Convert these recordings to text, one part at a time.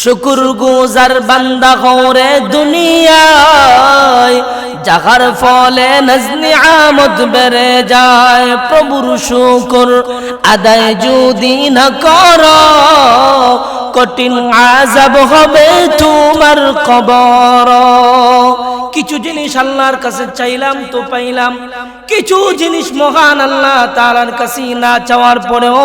শুকুর গুজার বান্দা হরে দুনিয়ায়, যাহার ফলে নজনি আমদ বেড়ে যায়। প্রভুর শুকুর আদায় যদি না কর, কঠিন আজাব হবে তোমার কবর। কিছু জিনিস আল্লাহর কাছে চাইলাম তো পাইলাম। কিছু জিনিস মহান আল্লাহ তালার কাছে না চাওয়ার পরেও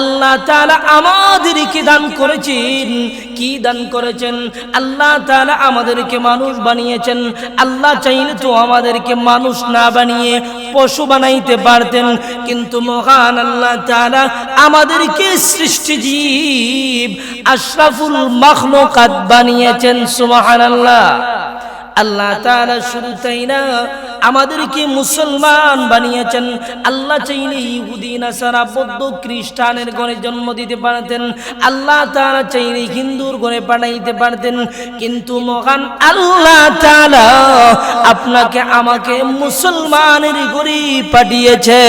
আল্লাহ তাআলা আমাদেরকে দান করেছেন। কি দান করেছেন? আল্লাহ তারা আমাদেরকে মানুষ বানিয়েছেন। আল্লাহ চাইলে তো আমাদেরকে মানুষ না বানিয়ে পশু বানাইতে পারতেন। কিন্তু মহান আল্লাহ তারা আমাদেরকে সৃষ্টিজীব আশরাফুল মাখলুকাত বানিয়েছেন, সুবহানাল্লাহ। আল্লাহ তাআলা শুধু তাই না আমাদেরকে মুসলমান বানিয়েছেন। আল্লাহ চাইলে ইহুদি, নাসারা, বৌদ্ধ, খ্রিস্টানের ঘরে জন্ম দিতে পারতেন। আল্লাহ তাআলা চাইলে হিন্দুর ঘরে পাঠাইতে পারতেন। কিন্তু মহান আল্লাহ তাআলা আপনাকে আমাকে মুসলমানের ঘরে পাঠিয়েছে।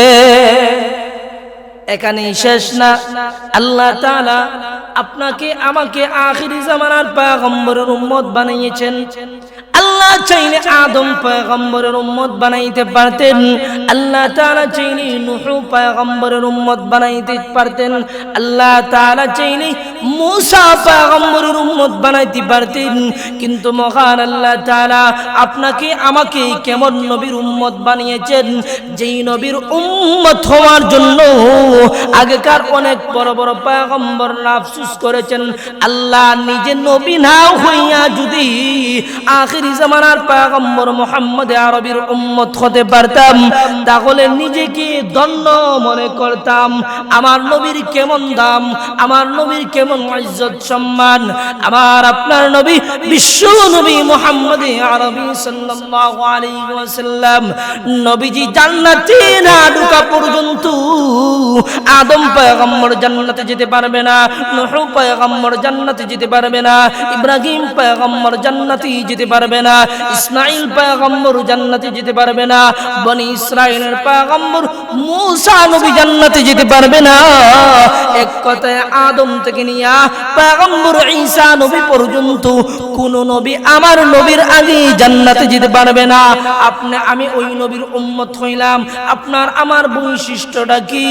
এখানে শেষ না। আল্লাহ তাআলা আপনাকে আমাকে আখিরি জামানার পয়গম্বরের উম্মত বানিয়েছেন। চাইলে আদম পয়গম্বরের উম্মত বানাইতে পারতেন। আল্লাহ চাইলে নূহ পয়গম্বরের উম্মত বানাইতে পারতেন। আল্লাহ চাইলে পয়গম্বরের উম্মত বানাইতে পারতেন। কিন্তু মহান আল্লাহ তাআলা আপনাকে, আমাকে কেমন নবীর উম্মত বানিয়েছেন? যেই নবীর উম্মত হওয়ার জন্য আগেকার অনেক বড় বড় পয়গম্বর আফসুস করেছেন, আল্লাহ নিজে নবী না হইয়া যদি আখিরি জামানার পয়গম্বর মোহাম্মদ আরবির উম্মত হতে পারতাম, তাহলে নিজেকে দণ্ড মনে করতাম। আমার নবীর কেমন দাম, আমার নবীর কেমন ইজ্জত সম্মান, আমার আপনার নবী, বিশ্ব নবী মোহাম্মদ আরবি সাল্লাল্লাহু আলাইহি ওয়াসাল্লাম। নবীজি জান্নাতে না ঢোকা পর্যন্ত আদম পয়গম্বর জান্নাতে যেতে পারবে না, নূহ পয়গম্বর জান্নাতে যেতে পারবে না, ইব্রাহিম পয়গম্বর জান্নাতে যেতে পারবে না ইসমাইল পয়গম্বর জান্নাতে যেতে পারবে না, বনি ইসরাইলের পয়গম্বর মূসা নবী জান্নাতে যেতে পারবে না। এক কথায় আদম থেকে নিয়ে পয়গম্বর ঈসা নবী পর্যন্ত কোন নবী আমার নবীর আগে জান্নাতে যেতে পারবে না। আপনি, আমি ওই নবীর উম্মত হইলাম। আপনার আমার বৈশিষ্ট্যটা কি?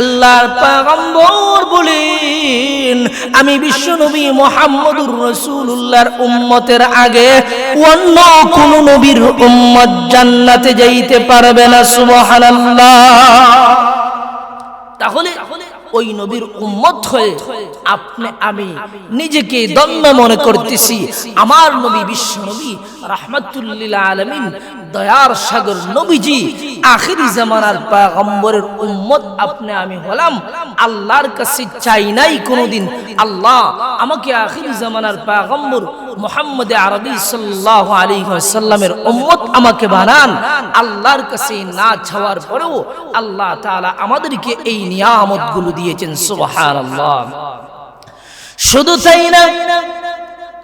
আল্লাহর পয়গম্বর বলেন, আমি বিশ্ব নবী মোহাম্মদুর রসুল্লাহর উম্মতের আগে অন্য কোন নবীর উম্মত জান্নাতে যাইতে পারবে না সুবহানাল্লাহ। তাহলে ওই নবীর উম্মত হয়ে আপনি আমি নিজেকে দণ্ড মনে করতেছি। আমার নবী বিশ্ব নবী রাহমাতুল্লিল আলামিন দয়ার সাগর নবীজি আখিরি জামানার পয়গম্বরের উম্মত আপনি আমি হলাম। আল্লাহর কাছে চাই নাই কোনোদিন। আল্লাহ আমাকে আখিরি জামানার পয়গম্বর মুহাম্মদ আরবি সাল্লাল্লাহু আলাইহি ওয়াসাল্লামের উম্মত আমাকে বানান। আল্লাহর কাছে না ছাওয়ার পরেও আল্লাহ তাআলা আমাদেরকে এই নিয়ামতগুলো দিয়েছেন সুবহানাল্লাহ। শুধু তাই না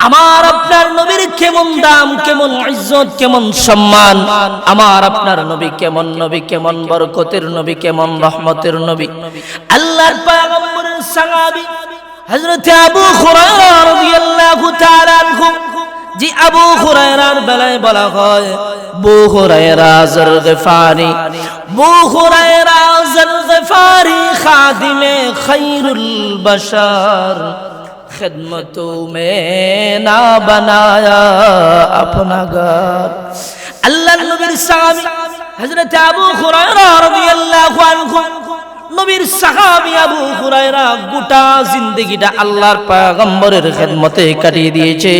আমার আপনার নবীর কেমন দাম কেমন ইজ্জত কেমন সম্মান আমার আপনার নবী কেমন নবী কেমন বরকতের নবী কেমন রহমতের নবী। আল্লাহর পয়গম্বরের সাহাবী হযরত আবু হুরায়রা রাদিয়াল্লাহু তাআলা আনহু জি আবু হুরায়রার বেলায় বলা হয় বু হুরায়রা জরগফারি বু হুরায়রা জরগফারি খাদিমে খৈরুল বশার خدمتوں میں نہ بنایا اپنا گھر اللہ نبی صاحب حضرت ابو خریرہ رضی اللہ عنہ নবীর সাহাবি আবু হুরায়রা গোটা জিন্দেগিটা আল্লাহর পয়গম্বরের খেদমতে কাটিয়ে দিয়েছে।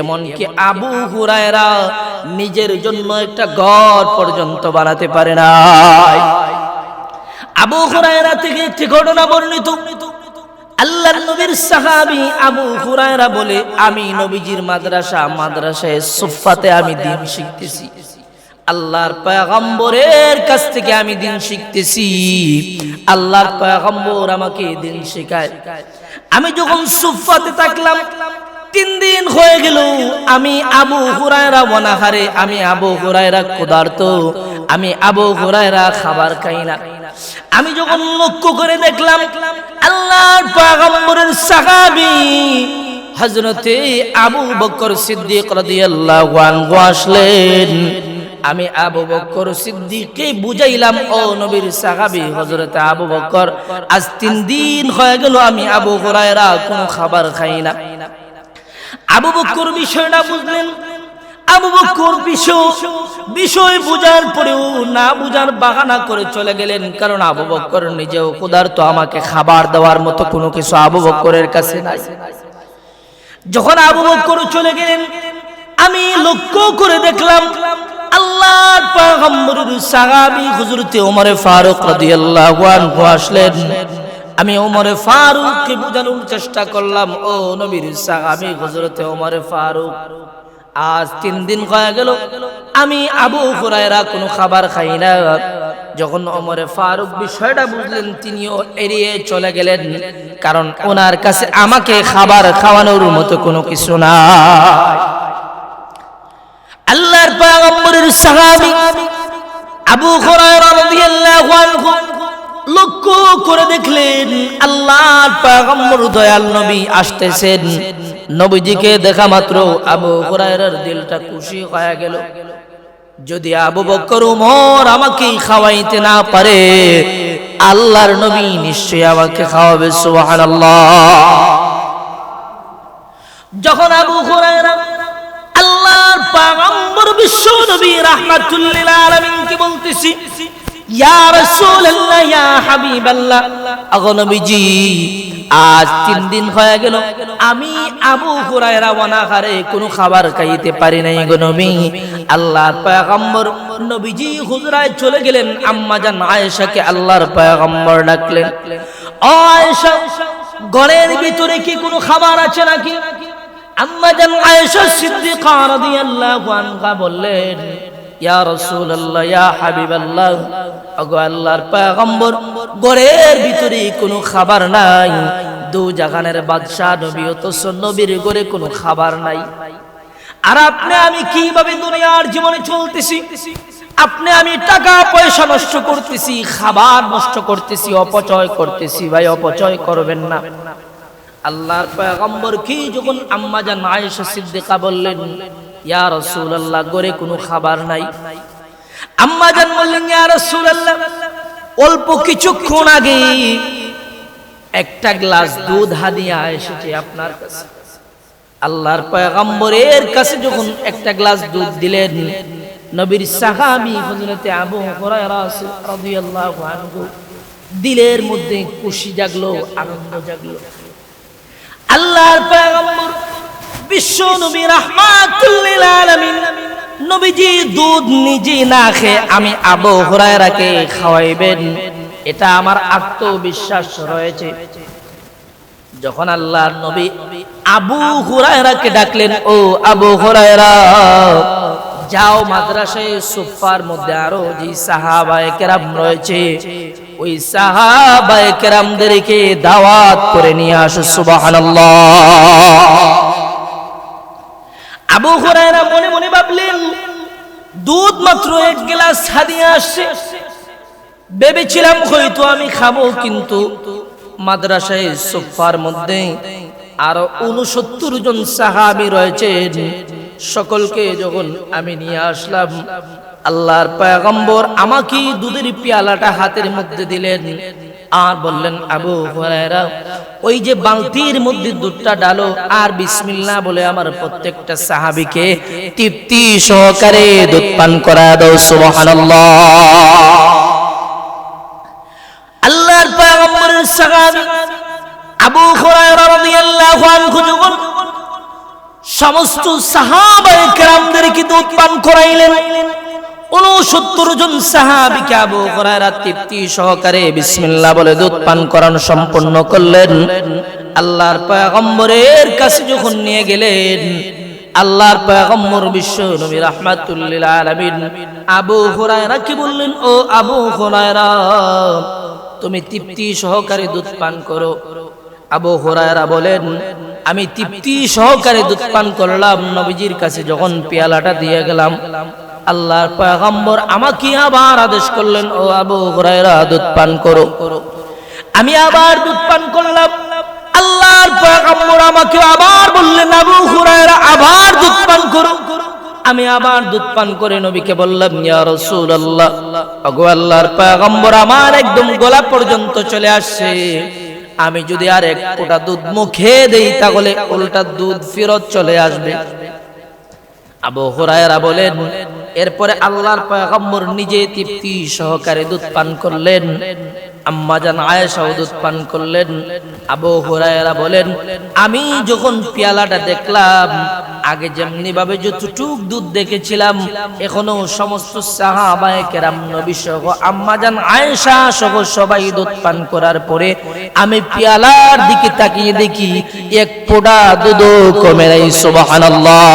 এমনকি আবু হুরায়রা নিজের জন্য একটা ঘর পর্যন্ত বানাতে পারে না আবু হুরায়রা থেকে একটি ঘটনা বর্ণিত। আল্লাহর নবীর সাহাবি আবু হুরায়রা বলে, আমি নবীজির মাদ্রাসা, মাদ্রাসায় সুফাতে আমি দিন শিখতেছি। আল্লাহর পয়গম্বরের কাছ থেকে আমি দিন শিখতেছি। আল্লাহর পয়গম্বর আমাকে দিন শেখায়। আমি যখন সুফাতে থাকলাম, তিন দিন হয়ে গেল, আমি আবু হুরায়রা ওয়ানাহারে আমি আবু হুরায়রা ক্ষুধার্ত, আমি আবু হুরায়রা খাবার খাই না। আমি যখন লক্ষ্য করে দেখলাম, আল্লাহর পয়গম্বরের সাহাবী হযরতে আবু বকর সিদ্দিক রাদিয়াল্লাহু আনহু আসলেন। আমি আবু বকর সিদ্দিককে বুঝাইলাম, ও নবীর সাহাবী, হযরত আবু বকর আজ তিন দিন হয়ে গেল আমি আবু হুরায়রা কোনো খাবার খাই না। আবু বকর বিষয়টা বুঝলেন। আবু বকর বিষয় বিষয় বুঝার পরেও না বুঝার বাহানা করে চলে গেলেন, কারণ আবু বকর নিজেও ক্ষুধার্ত, আমাকে খাবার দেওয়ার মতো কোনো কিছু আবু বকরের কাছে নাই। যখন আবু বকর চলে গেলেন, আমি লক্ষ্য করে দেখলাম আল্লাহর পয়গম্বরের ওমরে ফারুক রাদিয়াল্লাহু আনহু আসলেন। আমি ওমরে ফারুককে বোঝানোর চেষ্টা করলাম, ও নবীর সাহাবী হযরতে ওমরে ফারুক, আজ তিন দিন হয়ে গেল, আমি আবু হুরায়রা কোনো খাবার খাই না। যখন ওমরে ফারুক বিষয়টা বুঝলেন, তিনিও এড়িয়ে চলে গেলেন, কারণ ওনার কাছে আমাকে খাবার খাওয়ানোর মতো কোনো কিছু না আল্লাহর পয়গম্বরের সাহাবী আবু হুরায়রা রাদিয়াল্লাহু আনহু লক্ষ্য করে দেখলেন আল্লাহর পয়গম্বর দয়াল নবী আসতেছেন। নবীজিকে দেখা মাত্র আবু হুরায়রার দিলটা খুশি হয়ে গেল। যদি আবু বকর উমর আমাকে খাওয়াইতে না পারে, আল্লাহর নবী নিশ্চয়ই আমাকে খাওয়াবে, সুবহানাল্লাহ। যখন আবু হুরায়রা পয়গম্বর বিশ্ব নবী রাহমাতুল লিল আলামিন কি বলতেছি, ইয়া রাসূলুল্লাহ, ইয়া হাবিবাল্লাহ, আগো নবীজি, আজ তিন দিন হয়ে গেল। আমি আবু হুরায়রা ওয়ানাহারে কোনো খাবার খাইতে পারি নাই গো নবী। আল্লাহর পয়গম্বর নবীজি হুজরায় চলে গেলেন। আম্মা জান আয়েশাকে আল্লাহর পয়গম্বর ডাকলেন। আয়েশা, ঘরের ভিতরে কি কোনো খাবার আছে নাকি? আম্মা জান ইয়া ভিতরে কোনো খাবার নাই। দু জাহানের বাদশা নবী অথচ নবীর ঘরে কোনো খাবার নাই। আর আপনি, আমি কীভাবে দুনিয়ার জীবনে চলতেছি? আপনি, আমি টাকা পয়সা নষ্ট করতেছি, খাবার নষ্ট করতেছি, অপচয় করতেছি, ভাই, অপচয় করবেন না। আল্লাহর পয়গম্বর কি যখন আম্মা জান আয়েশা সিদ্দিকা বললেন, ইয়া রাসূলুল্লাহ, ঘরে কোনো খাবার নাই? আম্মা জান বললেন, ইয়া রাসূলুল্লাহ, অল্প কিছুক্ষণ আগে একটা গ্লাস দুধ হাদিয়া এসেছে আপনার কাছে। আল্লাহর পয়গম্বরের কাছে যখন একটা গ্লাস দুধ দিলেন, নবীর সাহাবী হযরতে আবু হুরায়রা রাদিয়াল্লাহু আনহু, দিলের মধ্যে খুশি জাগলো, আনন্দ জাগলো। আল্লাহর পয়গম্বর বিশ্ব নবী রাহমাতুল লিল আলামিন, নবীজি দুধ নিজে না খেয়ে আমি আবু হুরায়রাকে খাওয়াইবেন, এটা আমার আত্মবিশ্বাস রয়েছে। যখন আল্লাহর নবী আবু হুরায়রাকে ডাকলেন, ও আবু হুরায়রা যাও মাদ্রাসায়, সুফার মধ্যে আরও যে সাহাবায়ে কেরাম রয়েছে, ওই সাহাবায়ে কেরামদেরকে দাওয়াত করে নিয়ে আসো, সুবহানাল্লাহ। আবু হুরায়রা মনে মনে ভাবলেন, দুধ মাত্র এক গ্লাস হাদিয়ে আসছে। ভেবেছিলাম হয়তো আমি খাব, কিন্তু মাদ্রাসায়, সোফার মধ্যে আরও উনসত্তর জন সাহাবি রয়েছেন। সকলকে যখন আমি নিয়ে আসলাম, আল্লাহর পয়গম্বর আমাকে দুধের পেয়ালাটা হাতের মধ্যে দিলেন। আর বললেন, আবু হুরায়রা, ওই যে বালতির মধ্যে দুধটা ডালো, আর বিসমিল্লাহ বলে আমার প্রত্যেকটা সাহাবীকে তৃপ্তি সহকারে দুধ পান করা দাও, সুবহানাল্লাহ। আল্লাহর পয়গম্বরের সাহাবী আবু হুরায়রা রাদিয়াল্লাহু আনহু যখন সমস্ত সাহাবায়ে কেরামদেরকে দুধ পান করাইলেন? উনসত্তর জন সাহাবিকে আবু হুরায়রা তৃপ্তি সহকারে বিসমিল্লাহ বলে দুধ পান করান সম্পন্ন করলেন। আল্লাহর পয়গম্বরের কাছে যখন নিয়ে গেলেন, আল্লাহর পয়গম্বর বিশ্ব নবী রাহমাতুল লিল আলামিন আবু হুরায়রা কি বললেন? ও আবু হুরায়রা, তুমি তৃপ্তি সহকারে দুধ পান করো। আবু হুরায়রা বলেন আমি তৃপ্তি সহকারে দুধ পান করলাম, নবীজির কাছে যখন পেয়ালাটা দিয়ে গেলাম, আল্লাহর পয়গম্বর আমাকে আবার আদেশ করলেন, ও আবু হুরায়রা, দুধ পান করো। আমি আবার দুধ পান করলাম, আল্লাহর পয়গম্বর আমাকে আবার বললেন, আবু হুরায়রা, আবার দুধ পান করো। আমি আবার দুধ পান করে নবীকে বললাম, ইয়া রাসূলুল্লাহ ওগো আল্লাহর পয়গম্বর, আমার একদম গলা পর্যন্ত চলে আসছে। আমি যদি আর এক ফোঁটা দুধ মুখে দেই, তাহলে উল্টা দুধ ফিরত চলে আসবে। আবু হুরায়রা বলেন, এরপরে আল্লাহর পয়গম্বর নিজে তৃপ্তি সহকারে দুধ পান করলেন। আম্মা জান আয়েশাও দুধ পান করলেন। আবু হুরায়রা বলেন, আমি যখন পেয়ালাটা দেখলাম, আগে যেমনি ভাবে যতটুক দুধ দেখেছিলাম, এখনও সমস্ত সাহাবায়ে কেরাম নবী সহ আম্মাজান আয়েশা সহ সবাই দুধ পান করার পরে আমি পেয়ালার দিকে তাকিয়ে দেখি, এক পোড়া দুধ কমে নাই, সুবহানাল্লাহ।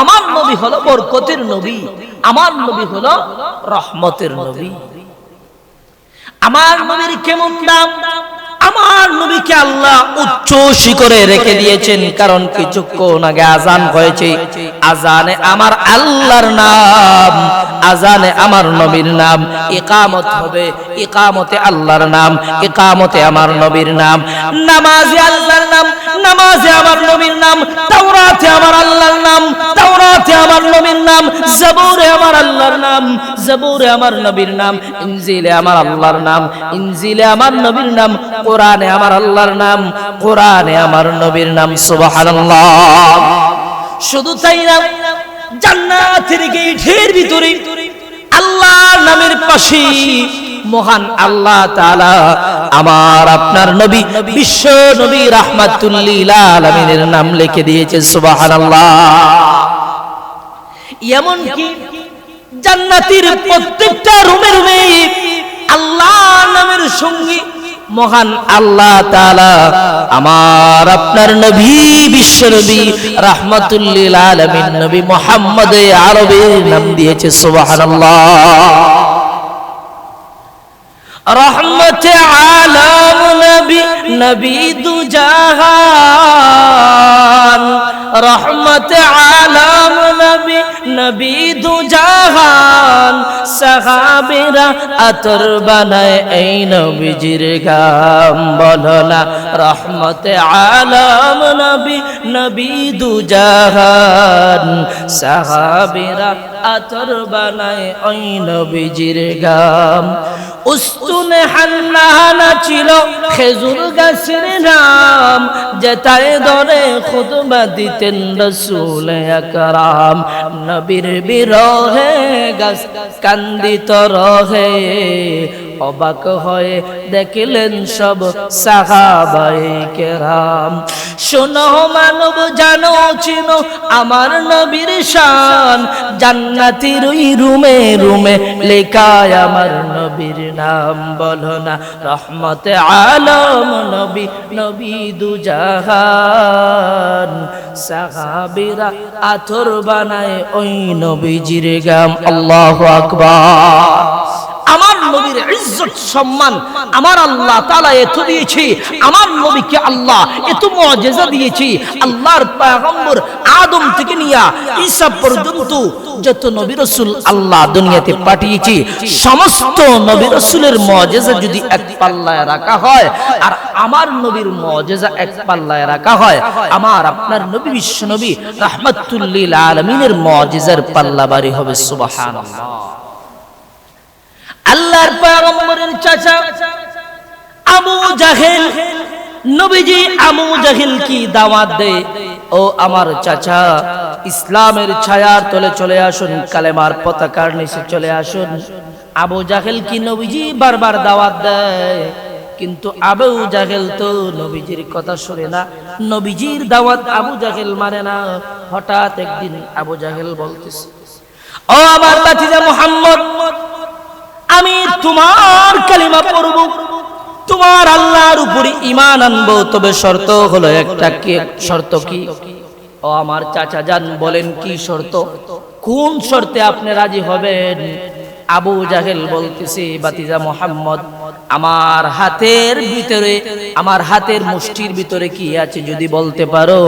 আমার নবী হলো বরকতের নবী, আমার নবী হলো রহমতের নবী। আমার নবীর কেমন দাম? আমার নবীকে আল্লাহ উচ্চ শিখরে রেখে দিয়েছেন, কারণ কিছুক্ষণ আগে আজান হয়েছে। আজানে আমার আল্লাহর নাম আজানে আমার নবীর নাম, ইকামত হবে, ইকামতে আল্লাহর নাম, ইকামতে আমার নবীর নাম। নামাজে আল্লাহর নাম, নামাজে আমার নবীর নাম, তাওরাতে আমার আল্লাহর নাম, তাওরাতে আমার নবীর নাম, জবুরে আমার আল্লাহর নাম, জবুরে আমার নবীর নাম, ইনজিলে আমার আল্লাহর নাম, ইনজিলে আমার নবীর নাম কোরআনে আমার আল্লাহর নাম, কোরআনে আমার নবীর নাম, সুবহানাল্লাহ। শুধু তাই না, জান্নাতের গেটের ভিতরে আল্লাহ নামের পাশে মহান আল্লাহ তাআলা আমার আপনার নবী, বিশ্ব নবী রাহমাতুল্লিল আলামিনের নাম লিখে দিয়েছে, সুবহানাল্লাহ। এমন কি জান্নাতের প্রত্যেকটা রুমে রুমে আল্লাহ নামের সঙ্গী মহান আল্লাহ তাআলা আমার আপনার নবী, বিশ্ব নবী, রাহমাতুল্লিল আলামিন নবী মুহাম্মদ আরবের নাম দিয়েছে, সুবহানাল্লাহ। রহমত আলম নবী নবী দু রহমত আলম নবী নবী দু জাহান। সাহাবিরা আতর বানায়, এই নবীজির গাম বললা রহমতে আলম নবী নবী দুজাহান। সাহাবিরা আতর বানায়, ওই নবীজির গাম উস্তুনে হান্নাহানা ছিল খেজুর গাছের নাম যেটায় ধরে খুতবা দিতেন রসুল একরাম নবীর বিরহে গাছ কান্দিত রহে অবাক হয়ে দেখলেন সব সাহাবাই কেরাম। শোনো মানব, জানো, চিনো, আমার নবীর শান। জান্নাতির ওই রুমে রুমে লেখায় আমার নবীর নাম। বলো না, রহমতে আলম, নবী নবী দুজাহান। সাহাবিরা আথর বানায় ওই নবীজির গাম। আল্লাহ আকবার। নবীর ইজ্জত, সম্মান আমার আল্লাহ এত দিয়েছি। আমার নবীকে আল্লাহ এত দিয়েছি। আল্লাহর পয়গম্বর আদম থেকে নিয়া পর্যন্ত যত নবী আল্লাহ দুনিয়াতে পাঠিয়েছি, সমস্ত নবী রাসূলের যদি এক পাল্লায় রাখা হয়, আর আমার নবীর মুআজিজা এক পাল্লায় রাখা হয়, আমার আপনার নবী, বিশ্ব নবী রাহমাতুল লিল আলামিনের মুআজিজার পাল্লা বাড়ি হবে আল্লাহর পয়গম্বরের চাচা আবু জাহেল, নবীজি আবু জাহেল কি দাওয়াত দে ও আমার চাচা, ইসলামের ছায়ার তলে চলে আসুন, কালেমার পতাকার নিচে চলে আসুন। আবু জাহেল কি নবীজি বারবার দাওয়াত দেয়? কিন্তু আবু জাহেল তো নবীজির কথা শুনে না। নবীজির দাওয়াত আবু জাহেল মানে না, হঠাৎ একদিন আবু জাহেল বলতেছে, ও আমার বাতিজা মোহাম্মদ আমি তোমার কালিমা পড়ব। তোমার আল্লাহর উপরে ইমান আনব। তবে শর্ত হলো একটা কি? শর্ত কি? ও আমার চাচা যান, বলেন কি শর্ত? কোন শর্তে আপনি রাজি হবেন? আবু জাহেল বলতেছে, বাতিজা মোহাম্মদ, আমার হাতের ভিতরে, আমার হাতের মুষ্টির ভিতরে কি আছে যদি বলতে পারো?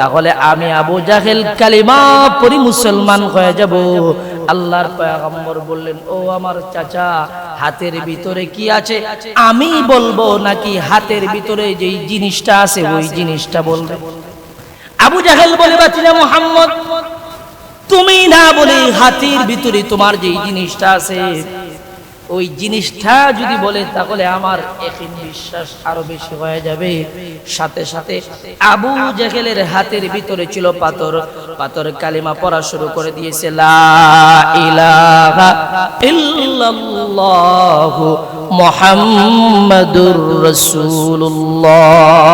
তাহলে আমি আবু জাহেল কালিমা পরি মুসলমান হয়ে যাব। আল্লাহর পয়গম্বর বললেন, ও আমার চাচা, হাতের ভিতরে কি আছে? আমি বলব নাকি হাতের ভিতরে যেই জিনিসটা আছে, ওই জিনিসটা বলবে? আবু জাহেল বলে, বাচ্চা মোহাম্মদ, তুমি না বলে হাতির ভিতরে তোমার যেই জিনিসটা আছে ওই জিনিসটা যদি বলে, তাহলে আমার একই বিশ্বাস আরও বেশি হয়ে যাবে। সাথে সাথে আবু জাহেলের হাতের ভিতরে ছিল পাথর। পাথর কালিমা পড়া শুরু করে দিয়েছে মুহাম্মাদুর সাল্লাল্লাহু